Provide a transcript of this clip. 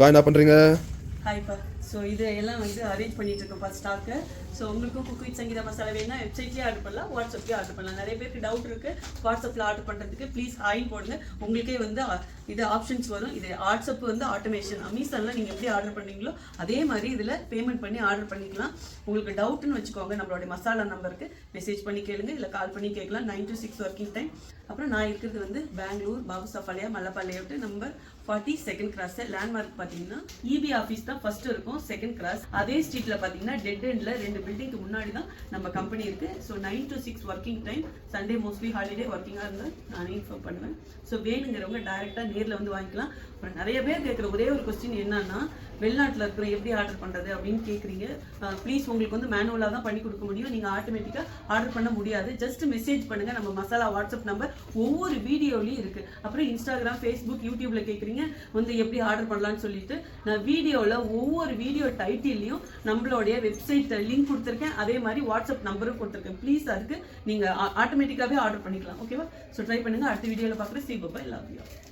அக்கா என்ன பண்ணுறீங்க ஹாய்ப்பா ஸோ இதையெல்லாம் எல்லாம் வந்து அரேஞ்ச் பண்ணிட்டு இருக்கோம் ஸ்டாக்கு ஸோ உங்களுக்கும் குக் வித் சங்கீதா மசாலா வேணும்னா வெப்சைட்லேயே ஆர்டர் பண்ணலாம் வாட்ஸ்அப்லேயே ஆர்டர் பண்ணலாம். நிறைய பேருக்கு டவுட் இருக்குது வாட்ஸ்அப்பில் ஆர்டர் பண்ணுறதுக்கு ப்ளீஸ் ஆயின் போடுங்க. உங்களுக்கே வந்து இது ஆப்ஷன்ஸ் வரும். இது வாட்ஸ்அப் வந்து ஆட்டோமேஷன் அமேசானில் நீங்கள் எப்படி ஆர்டர் பண்ணீங்களோ அதே மாதிரி இதில் பேமெண்ட் பண்ணி ஆர்டர் பண்ணிக்கலாம். உங்களுக்கு டவுட்னு வச்சுக்கோங்க நம்மளுடைய மசாலா நம்பருக்கு மெசேஜ் பண்ணி கேளுங்க இல்லை கால் பண்ணி கேட்கலாம். Nine to six working time அப்புறம் நான் இருக்கிறது வந்து Bangalore Babu மல்லப்பாளையோட்டு number forty second cross landmark பார்த்தீங்கன்னா இபி ஆஃபீஸ் தான் ஃபஸ்ட்டு இருக்கும். செகண்ட் கிராஸ் அதே ஸ்ட்ரீட்ல பாத்தீங்கன்னா டெட் எண்ட்ல ரெண்டு பில்டிங்க்கு முன்னாடி தான் நம்ம கம்பெனி இருக்கு. So nine to six working time Sunday mostly holiday ஒர்க்கிங்காக இருந்தால் நானே இன்ஃபார்ம் பண்ணுவேன். ஸோ வேணுங்கிறவங்க டைரெக்டாக நேரில் வந்து வாங்கிக்கலாம். அப்புறம் நிறைய பேர் கேட்குற ஒரே ஒரு கொஸ்டின் என்னன்னா வெளிநாட்டில் இருக்கிற எப்படி ஆர்டர் பண்ணுறது அப்படின்னு கேட்குறீங்க ப்ளீஸ் உங்களுக்கு வந்து மேனுவலாக தான் பண்ணி கொடுக்க முடியும். நீங்கள் ஆட்டோமேட்டிக்காக ஆர்டர் பண்ண முடியாது. ஜஸ்ட் மெசேஜ் பண்ணுங்கள் நம்ம மசாலா வாட்ஸ்அப் நம்பர் ஒவ்வொரு வீடியோலையும் இருக்குது அப்புறம் இன்ஸ்டாகிராம் ஃபேஸ்புக் யூடியூப்பில் கேட்குறீங்க வந்து எப்படி ஆர்டர் பண்ணலாம்னு சொல்லிட்டு நான் வீடியோவில் ஒவ்வொரு வீடியோ டைட்டில்லையும் நம்மளுடைய வெப்சைட் லிங்க் கொடுத்துருக்கேன். அதே மாதிரி வாட்ஸ்அப் நம்பரும் கொடுத்துருக்கேன். ப்ளீஸ் அதுக்கு நீங்கள் ஆட்டோமேட்டிக்காகவே ஆர்டர் பண்ணிக்கலாம். ஓகேவா ஸோ ட்ரை பண்ணுங்கள் அடுத்த வீடியோவில் பார்க்குறேன் சி பப்பா